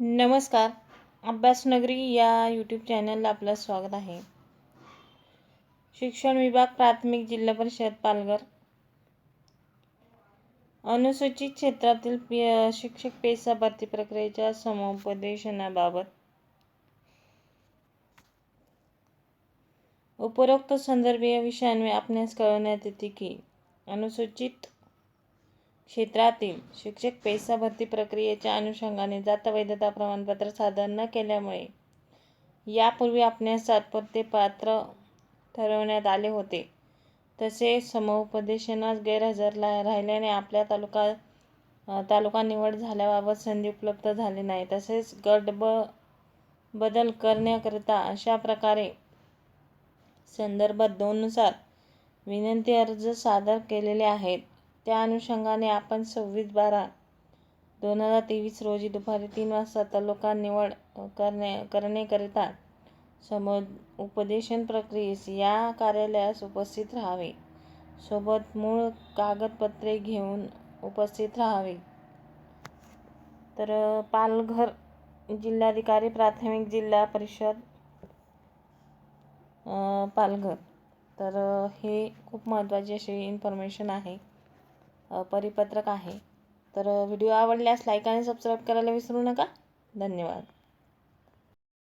नमस्कार. अभ्यासनगरी या यूट्यूब चॅनलला आपलं स्वागत आहे. शिक्षण विभाग प्राथमिक जिल्हा परिषद पालघर. अनुसूचित क्षेत्रातील पी- शिक्षक पेसा भरती प्रक्रियेच्या समुपदेशनाबाबत. उपरोक्त संदर्भीय विषयांवर आपणास कळवण्यात येते की अनुसूचित क्षेत्रातील शिक्षक पेसा भरती प्रक्रियेच्या अनुषंगाने जात वैधता प्रमाणपत्र सादर न केल्यामुळे यापूर्वी आपणास तात्पुरते पात्र ठरवण्यात आले होते. तसे समुपदेशनास गैरहजर ला- राहिल्याने आपल्या तालुका तालुका निवड झाल्याबाबत संधी उपलब्ध झाली नाही. तसेच गट ब बदल करण्याकरिता अशा प्रकारे संदर्भात दोननुसार विनंती अर्ज सादर केलेले आहेत. त्या अनुषंगाने आपण सव्वीस बारा दोन हजार तेवीस रोजी दुपारी तीन वाजता तालुका निवड करणे करण्याकरिता सम उपदेशन प्रक्रियेस या कार्यालयास उपस्थित राहावे. सोबत मूळ कागदपत्रे घेऊन उपस्थित राहावे. तर पालघर जिल्हाधिकारी प्राथमिक जिल्हा परिषद पालघर. तर हे खूप महत्त्वाची अशी इन्फॉर्मेशन आहे. परिपत्रक आहे. तर व्हिडिओ आवडल्यास लाईक आणि सबस्क्राईब करायला विसरू नका. धन्यवाद.